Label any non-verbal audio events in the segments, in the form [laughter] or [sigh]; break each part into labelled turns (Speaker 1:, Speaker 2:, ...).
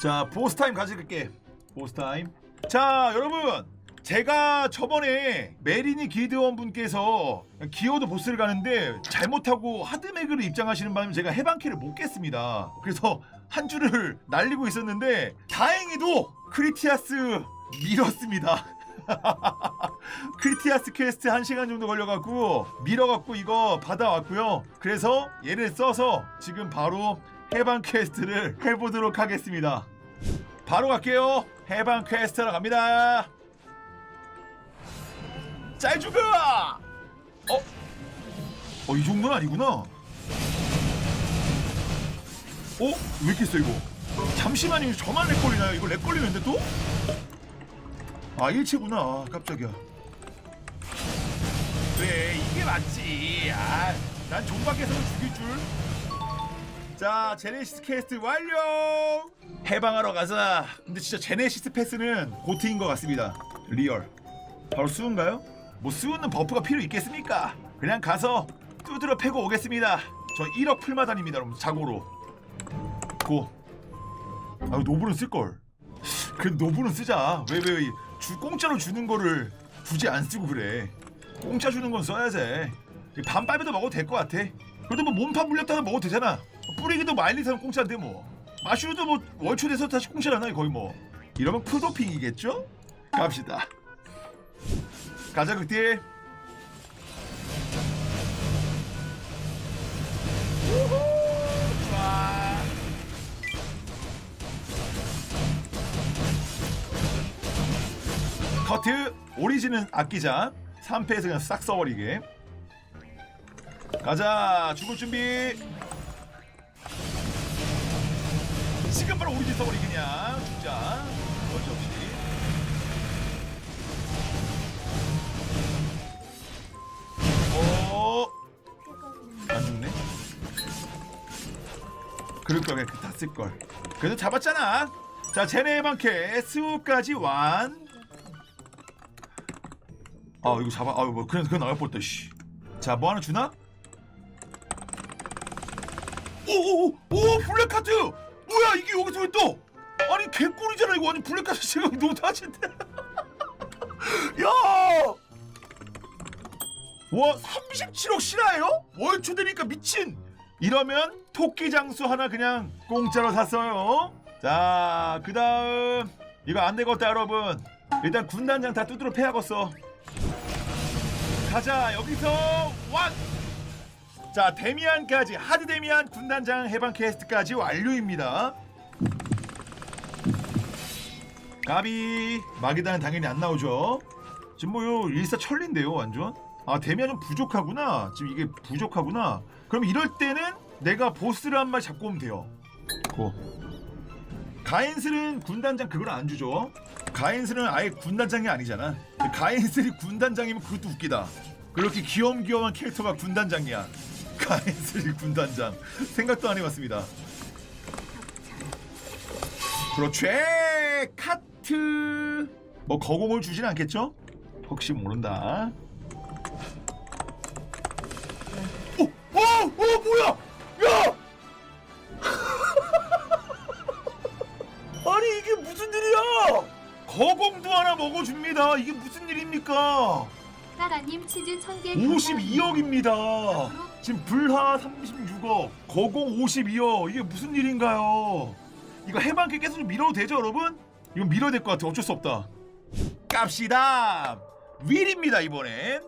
Speaker 1: 자 보스 타임 가져갈게. 보스 타임. 자 여러분. 제가 저번에 메리니 기드원 분께서 기어도 보스를 가는데 잘못하고 하드맥으로 입장하시는 바람에 제가 해방키를 못 깼습니다. 그래서 한 줄을 [laughs] 날리고 있었는데 다행히도 크리티아스 밀었습니다. [laughs] 크리티아스 퀘스트 1시간 정도 걸려갖고 밀어갖고 이거 받아왔고요. 그래서 얘를 써서 지금 바로 해방 퀘스트를 해보도록 하겠습니다. 바로 갈게요. 해방 퀘스트로 갑니다. 짤 죽어! 어? 어 이 정도는 아니구나. 어? 왜 이렇게 써 이거? 잠시만요. 저만 렉 걸리나요? 이거 렉 걸리는데 또? 아 일체구나. 아, 깜짝이야. 그래 이게 맞지. 아난 존박에서는 죽일 줄 자 제네시스 퀘스트 완료 해방하러 가자 근데 진짜 제네시스 패스는 고트인 것 같습니다 리얼 바로 수은가요? 뭐 수은은 버프가 필요 있겠습니까 그냥 가서 두드러 패고 오겠습니다 저 1억 풀마단입니다 여러분 자고로 고 아, 노블은 쓸걸 그 노블은 쓰자. 왜왜주 공짜로 주는 거를 굳이 안 쓰고 그래. 공짜 주는 건 써야지. 반빨배도 먹어도 될 것 같아. 그래도 뭐 몸판 물렸다면 먹어도 되잖아. 뿌리기도 마일리트는 공짜인데 뭐. 마슈도 뭐 월초 돼서 다시 공짜잖아 거의 뭐. 이러면 푸도핑이겠죠? 갑시다. 가자 극딜. 커트 오리진은 아끼자 3패에서 그냥 싹 써버리게 가자 죽을 준비 바로 오리진 써버리기 그냥. 죽자 어찌없이. 어? 안 죽네? 그럴 걸 그냥 다 쓸걸. 그래도 잡았잖아. 자 제네방캐. 스우까지 완. 아 이거 잡아. 아 뭐 그냥 그냥 나갈 뻔했다 씨 자 뭐 하나 주나? 오오오. 오 블랙 카트 뭐야 이게 여기서 왜 또? 아니 개꿀이잖아 이거. 아니 블랙카트 생각이 너무 다신데. [laughs] 야 와 37억 실화예요? 월초 되니까 미친! 이러면 토끼 장수 하나 그냥 공짜로 샀어요. 자 그 다음. 이거 안 되겠다 여러분. 일단 군단장 다 두드러 패야겠어. 가자 여기서 완! 자 데미안까지 하드 데미안 군단장 해방 퀘스트까지 완료입니다 가비 마기단은 당연히 안 나오죠 지금 뭐요 일사천리인데요 완전 아 데미안 좀 부족하구나 지금 이게 부족하구나 그럼 이럴 때는 내가 보스를 한 마리 잡고 오면 돼요 고 가인슬은 군단장 그걸 안 주죠. 가인슬은 아예 군단장이 아니잖아. 가인슬이 군단장이면 그것도 웃기다. 그렇게 귀염귀염한 캐릭터가 군단장이야. 가인슬이 군단장. 생각도 안 해봤습니다. 그렇지. 카트. 뭐 거공을 주진 않겠죠? 혹시 모른다. 오, 오, 오, 뭐야? 야! [laughs] 아니 이게 무슨 일이야? 거공도 하나 먹어줍니다. 이게 무슨 일입니까?
Speaker 2: 따라님 치즈 1000개
Speaker 1: 52억입니다. 지금 불하 36억, 거공 52억. 이게 무슨 일인가요? 이거 해방기 계속 좀 밀어도 되죠, 여러분? 이거 밀어야 될 것 같아. 어쩔 수 없다. 깝시다. 윌입니다 이번엔.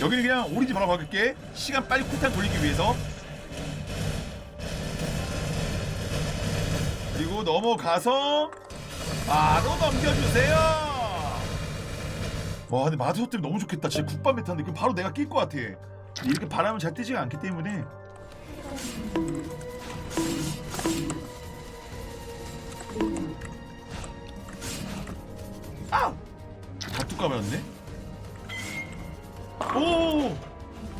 Speaker 1: 여기는 그냥 오리지 바로 박을게. 시간 빨리 쿨타임 돌리기 위해서. 그리고 넘어가서 바로 넘겨주세요. 와 근데 마드소 때문에 너무 좋겠다. 진짜 국밥 메타인데 그 바로 내가 낄 것 같아. 이렇게 바람은 잘 뜨지가 않기 때문에 아! 다 뚜까버렸네. 오!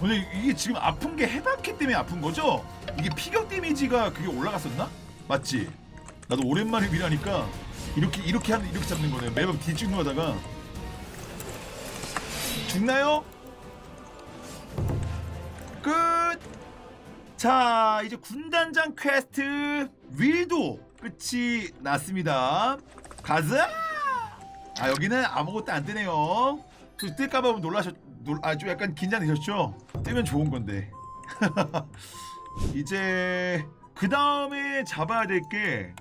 Speaker 1: 근데 이게 지금 아픈 게 해방캐 때문에 아픈 거죠? 이게 피격 데미지가 그게 올라갔었나? 맞지? 나도 오랜만에 미라니까 이렇게 이렇게 하는 이렇게 잡는 거네요. 매번 뒤찍는 하다가 죽나요? 끝. 자 이제 군단장 퀘스트 윌도 끝이 났습니다. 가자. 아 여기는 아무것도 안 뜨네요. 저 뜰까봐 놀라셨, 놀, 아 좀 약간 긴장되셨죠? 뜨면 좋은 건데. [laughs] 이제 그 다음에 잡아야 될 게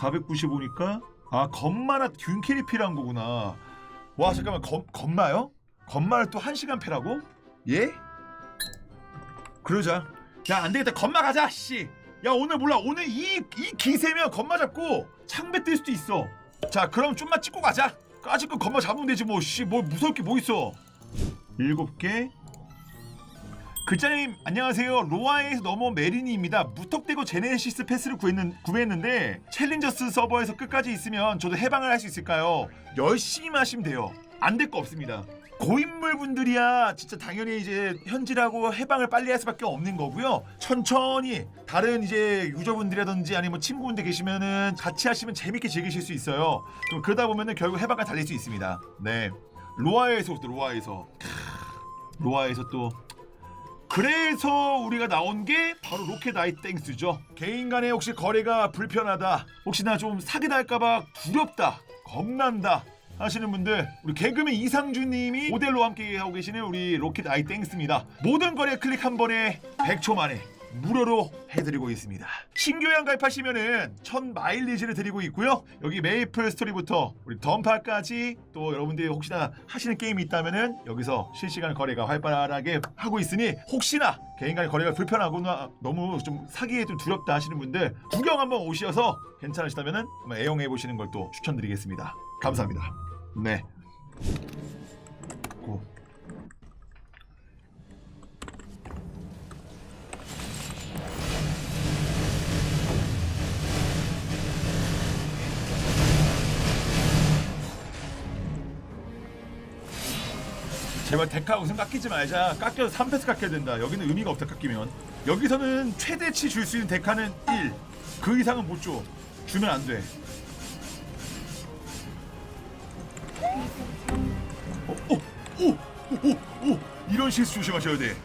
Speaker 1: 495니까 아 건마나 균캐리 필요한 거구나. 와 잠깐만 건, 건마요? 건마를 또 1시간 패라고? 예? 그러자 야 안 되겠다 건마 가자 씨. 야 오늘 몰라 오늘 이, 이 기세면 건마 잡고 창배 뜰 수도 있어. 자 그럼 좀만 찍고 가자. 까짓거 건마 잡으면 되지 뭐 씨 뭐 무서울 게 뭐 있어. 일곱 개. 글자님 안녕하세요 로아에서 넘어온 메리니입니다 무턱대고 제네시스 패스를 구했는, 구했는데 챌린저스 서버에서 끝까지 있으면 저도 해방을 할 수 있을까요 열심히 하시면 돼요 안 될 거 없습니다 고인물 분들이야 진짜 당연히 이제 현질하고 해방을 빨리 할 수밖에 없는 거고요. 천천히 다른 이제 유저분들이라든지 아니면 뭐 친구분들 계시면은 같이 하시면 재밌게 즐기실 수 있어요. 좀 그러다 보면은 결국 해방을 달릴 수 있습니다. 네. 로아에서부터 로아에서. 크, 로아에서 또. 그래서 우리가 나온 게 바로 로켓 아이 땡스죠. 개인 간에 혹시 거래가 불편하다, 혹시나 좀 사기당할까봐 두렵다, 겁난다 하시는 분들 우리 개그맨 이상준님이 모델로 함께 하고 계시는 우리 로켓 아이 땡스입니다. 모든 거래 클릭 한 번에 100초 만에 무료로 해드리고 있습니다. 신규형 가입하시면은 1000 마일리지를 드리고 있고요. 여기 메이플 스토리부터 우리 던파까지 또 여러분들이 혹시나 하시는 게임이 있다면은 여기서 실시간 거래가 활발하게 하고 있으니 혹시나 개인 간의 거래가 불편하거나 너무 좀 사기에 좀 두렵다 하시는 분들 구경 한번 오셔서 괜찮으시다면은 애용해 보시는 걸 또 추천드리겠습니다. 감사합니다. 네. 고. 제발 데카 우선 깎이지 말자. 깎여서 3패스 깎여야 된다. 여기는 의미가 없다 깎이면. 여기서는 최대치 줄 수 있는 데카는 1. 그 이상은 못 줘. 주면 안 돼. 오, 오. 이런 실수 조심하셔야 돼.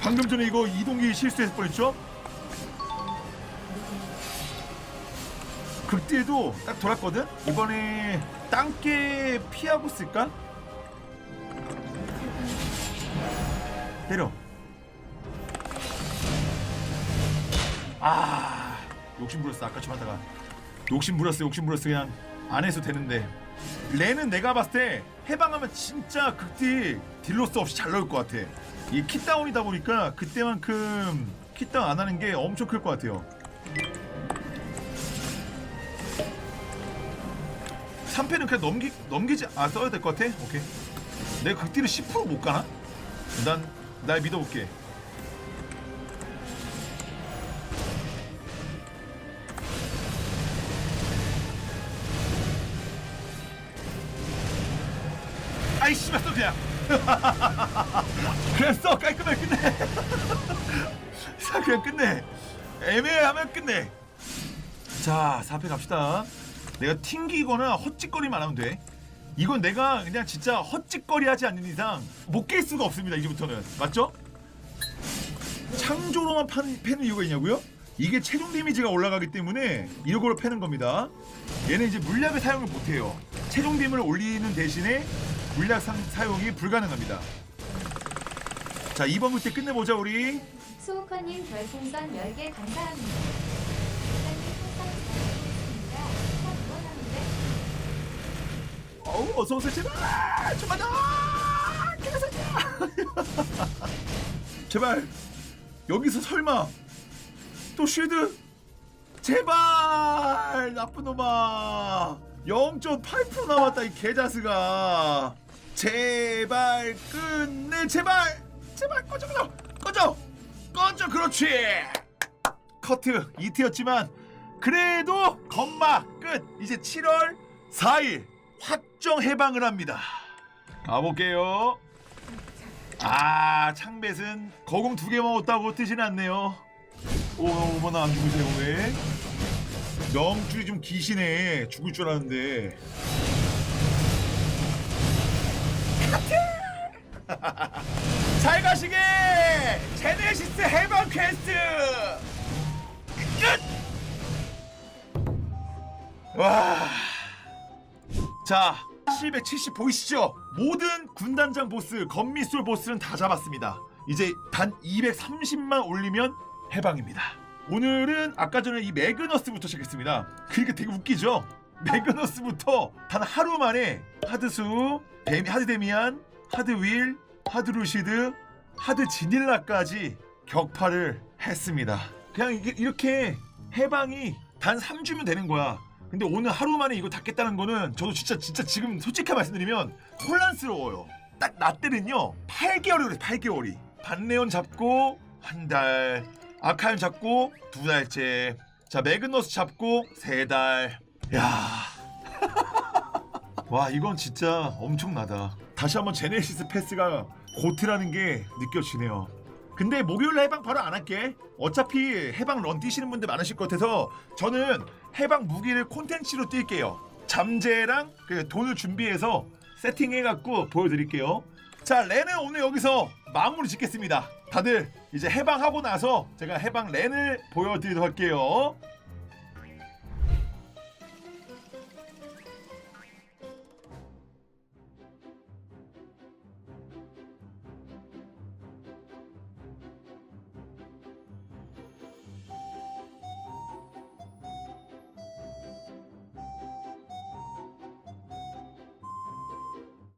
Speaker 1: 방금 전에 이거 이동기 실수했을 뻔했죠? 그때도 딱 돌았거든? 이번에 땅개 피하고 쓸까? 때려. 아, 욕심 부렸어. 아까 좀 하다가. 욕심 부렸어. 욕심 부렸어. 그냥 안 해도 되는데. 레는 내가 봤을 때 해방하면 진짜 극딜 딜로스 없이 잘 나올 것 같아. 이 킷다운이다 보니까 그때만큼 킷다운 안 하는 게 엄청 클 것 같아요. 3패는 그냥 넘기, 넘기지, 아, 써야 될 것 같아? 오케이. 내가 극딜을 10%못 가나? 난, 날 믿어볼게. 아이 씨발 써 그냥 [laughs] 써 깔끔하게 끝내 [laughs] 자 그냥 끝내 애매하면 끝내 자 4패 갑시다 내가 튕기거나 헛짓거리만 안 하면 돼 이건 내가 그냥 진짜 헛짓거리 하지 않는 이상 못 깰 수가 없습니다 이제부터는 맞죠? 창조로만 판, 패는 이유가 있냐고요? 이게 최종 데미지가 올라가기 때문에 이걸로 패는 겁니다. 얘는 이제 물약을 사용을 못해요. 최종 데미를 올리는 대신에 물약 상, 사용이 불가능합니다. 자 이번 물때 끝내보자 우리.
Speaker 2: 수호커님 별풍선 10개 감사합니다. 항상. 참
Speaker 1: 어우 어서 오세요 제발 좀만 더 개새끼야 제발 여기서 설마 또 쉴드 제발 나쁜 놈아 0.8% 남았다 이 개자스가 제발 끝내 제발! 제발 꺼져 꺼져! 꺼져! 꺼져 그렇지! 커트 2트였지만 그래도 건마 끝! 이제 7월 4일 확정 해방을 합니다. 가볼게요. 아 창뱃은 거공 두 개 먹었다고 뜨진 않네요. 오 어머나 안 죽으세요 왜? 명줄이 좀 기시네. 죽을 줄 알았는데 [laughs] 잘 가시게 제네시스 해방 퀘스트 끝 와. 자, 770 보이시죠? 모든 군단장 보스, 건미술 보스는 다 잡았습니다. 이제 단 230만 올리면 해방입니다. 오늘은 아까 전에 이 매그너스부터 시작했습니다. 그러니까 되게 웃기죠? 매그너스부터 단 하루 만에 하드수, 데미, 하드 데미안, 하드 윌, 하드 루시드, 하드 지닐라까지 격파를 했습니다. 그냥 이게 이렇게 해방이 단 3주면 되는 거야. 근데 오늘 하루 만에 이거 닫겠다는 거는 저도 진짜 진짜 지금 솔직하게 말씀드리면 혼란스러워요. 딱 나 때는요 8개월이 그래 8개월이 반레온 잡고 한 달, 아카임 잡고 두 달째, 자 매그너스 잡고 세 달. 야, [laughs] 와 이건 진짜 엄청나다. 다시 한번 제네시스 패스가 고트라는 게 느껴지네요. 근데 목요일 날 해방 바로 안 할게. 어차피 해방 런 뛰시는 분들 많으실 것 같아서 저는 해방 무기를 콘텐츠로 뛸게요. 잠재랑 그 돈을 준비해서 세팅해갖고 보여드릴게요. 자, 렌은 오늘 여기서 마무리 짓겠습니다. 다들 이제 해방하고 나서 제가 해방 렌을 보여드리도록 할게요.